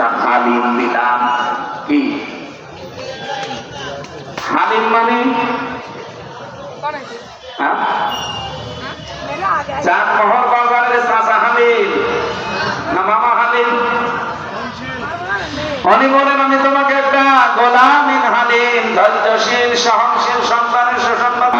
একটা হালিম দিলাম কি? হালিম মানে? হ্যাঁ? চাচা হালিম। না মামা হালিম? উনি বলেন, আমি তোমাকে একটা গোলামিন হালিম, ধৈর্যশীল, সহনশীল সন্তানের সুসন্তান